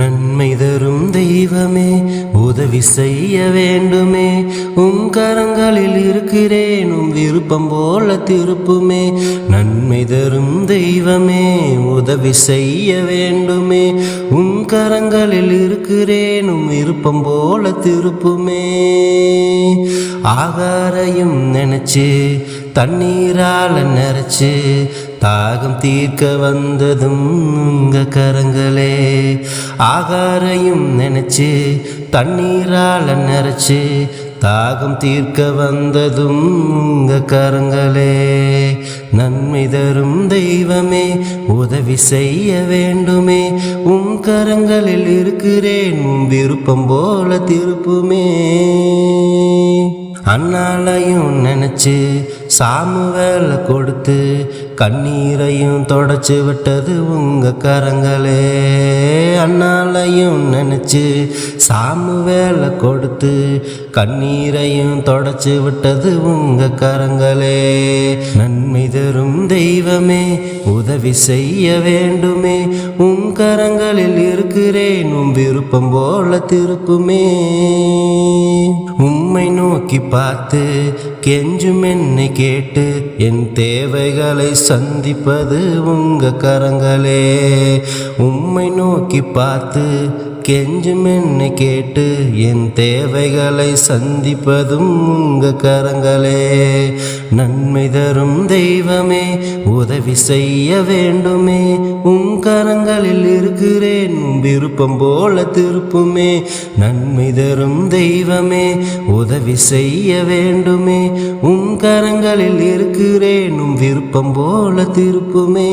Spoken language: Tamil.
நன்மை தரும் தெய்வமே உதவி செய்ய வேண்டுமே. உம் கரங்களில் இருக்கிறேன் உம் விருப்பம் போல திருப்புமே. நன்மை தரும் தெய்வமே உதவி செய்ய வேண்டுமே. உம் கரங்களில் இருக்கிறேன் உம் விருப்பம் போல திருப்புமே. ஆகாரையும் நினைச்சு தண்ணீரால நினைச்சு தாகம் தீர்க்க வந்ததும் உங்க கரங்களே. ஆகாரையும் நினைச்சு தண்ணீரால நிறைச்சு தாகம் தீர்க்க வந்ததும் உங்க கரங்களே. நன்மை தரும் தெய்வமே உதவி செய்ய வேண்டுமே. உம் கரங்களில் இருக்கிறேன் விருப்பம் போல திருப்புமே. அண்ணாலையும் நினைச்சு சாமுவேல கொடுத்து கண்ணீரையும் தொடச்சு விட்டது உங்க கரங்களே. அண்ணா நினைச்சு சாமு வேலை கொடுத்து கண்ணீரையும் தொடச்சு விட்டது உங்க கரங்களே. நன்மை தரும் தெய்வமே உதவி செய்ய வேண்டுமே. உன் கரங்களில் இருக்கிறேன் உன் விருப்பம் போல திருப்புமே. உம்மை நோக்கி பார்த்து கெஞ்சும் என்னை கேட்டு என் தேவைகளை சந்திப்பது உங்க கரங்களே. உம்மை நோக்கி பார்த்து கெஞ்சும் கேட்டு என் தேவைகளை சந்திப்பதும் உங்க கரங்களே. நன்மை தரும் தெய்வமே உதவி செய்ய வேண்டுமே. உன் கரங்களில் இருக்கிறேன் விருப்பம் போல திருப்புமே. நன்மை தரும் தெய்வமே உதவி செய்ய வேண்டுமே. உன் கரங்களில் இருக்கிறேன் விருப்பம் போல திருப்புமே.